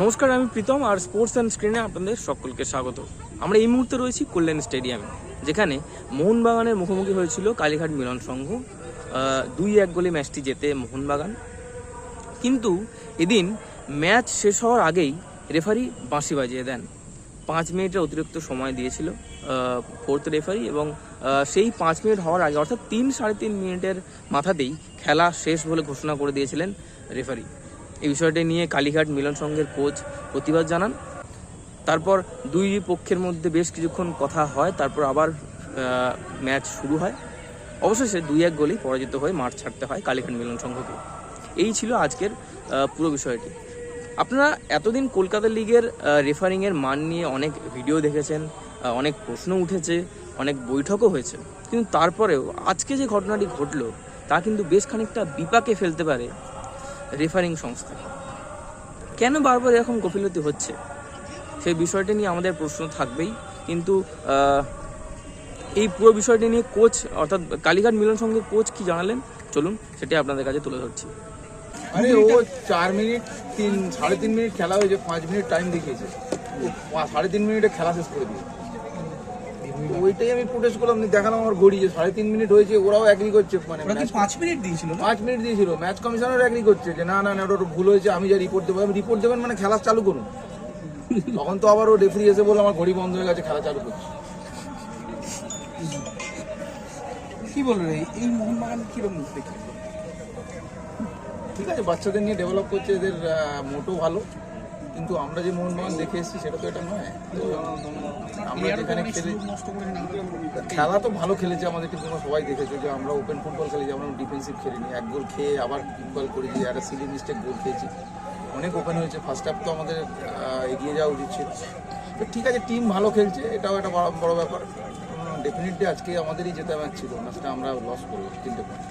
নমস্কার, আমি প্রীতম আর sports and স্ক্রিনে আপনাদের সকলকে স্বাগত। আমরা এই মুহূর্তে রয়েছি কল্যাণ স্টেডিয়ামে যেখানে মোহনবাগানের মুখোমুখি হয়েছিল কালীঘাট মিলন সংঘ। দুই এক গোলে ম্যাচটি জেতে মোহনবাগান। কিন্তু এদিন ম্যাচ শেষ হওয়ার আগেই রেফারি বাঁশি বাজিয়ে দেন। পাঁচ মিনিটের অতিরিক্ত সময় দিয়েছিল ফোর্থ রেফারি এবং সেই পাঁচ মিনিট হওয়ার আগে, অর্থাৎ তিন সাড়ে তিন মিনিটের মাথাতেই খেলা শেষ বলে ঘোষণা করে দিয়েছিলেন রেফারি এই বিষয়টি নিয়ে কালীঘাট মিলন সংঘের কোচ প্রতিবাদ জানান। তারপর দুই পক্ষের মধ্যে বেশ কিছুক্ষণ কথা হয়, তারপর আবার ম্যাচ শুরু হয়। অবশেষে দুই এক গোলেই পরাজিত হয়ে মাঠ ছাড়তে হয় কালীঘাট মিলন সংঘকে। এই ছিল আজকের পুরো বিষয়টি। আপনারা এতদিন কলকাতা লিগের রেফারিংয়ের মান নিয়ে অনেক ভিডিও দেখেছেন অনেক প্রশ্ন উঠেছে, অনেক বৈঠকও হয়েছে। কিন্তু তারপরেও আজকে যে ঘটনাটি ঘটলো, তা কিন্তু বেশ খানিকটা বিপাকে ফেলতে পারে রেফারিং সংস্থা। কেন বারবার এরকম গফিলতি হচ্ছে? সেই বিষয়টি নিয়ে আমাদের প্রশ্ন থাকবেই। কিন্তু এই পুরো বিষয়টি নিয়ে কোচ অর্থাৎ কালীঘাট মিলন সংঘের কোচ কি জানালেন? চলুন, সেটি আপনাদের কাছে তুলে ধরছি। আরে, ও চার মিনিট, তিন, সাড়ে তিন মিনিট খেলা হয়েছে, পাঁচ মিনিট টাইম দেখিয়েছে। সাড়ে তিন মিনিটে খেলা শেষ করে দিয়ে তো ওইটাই আমি প্রোটেস্ট করলাম দেখালাম আমার ঘড়ি যে সাড়ে তিন মিনিট হয়েছে ওরাও অ্যাগ্রি করছে। মানে ওরা কি পাঁচ মিনিট দিয়েছিল পাঁচ মিনিট দিয়েছিল। ম্যাচ কমিশনার অ্যাগ্রি করছে যে না না না ওটা ভুল হয়েছে আমি যা রিপোর্ট দেবো। আমি রিপোর্ট দেবেন মানে খেলা চালু করুন। তখন তো আবার ও রেফারি এসে বলে আমার ঘড়ি বন্ধ হয়ে গেছে খেলা চালু করছে। কি বলল রে? এই মোহনবাগান কীরকম দেখি? ঠিক আছে বাচ্চাদের নিয়ে ডেভেলপ করছে এদের মোটো ভালো। কিন্তু আমরা যে মোহনবাগান দেখে এসেছি সেটা তো এটা নয়। আমরা যেখানে খেলে খেলা তো ভালো খেলেছে আমাদের কিন্তু সবাই দেখেছ যে আমরা ওপেন ফুটবল খেলি যে আমরা ডিফেন্সিভ খেলিনি। এক গোল খেয়ে আবার ফুটবল করেছি একটা সিলি মিস্টেক গোল খেয়েছি। অনেক ওপেন হয়েছে ফার্স্ট হাফ তো আমাদের এগিয়ে যাওয়া উচিত ছিল। তো ঠিক আছে টিম ভালো খেলছে এটাও একটা বড় বড় ব্যাপার। ডেফিনেটলি আজকে আমাদেরই জেতা ম্যাচ ছিল ম্যাচটা আমরা লস করব তিনটে পয়েন্ট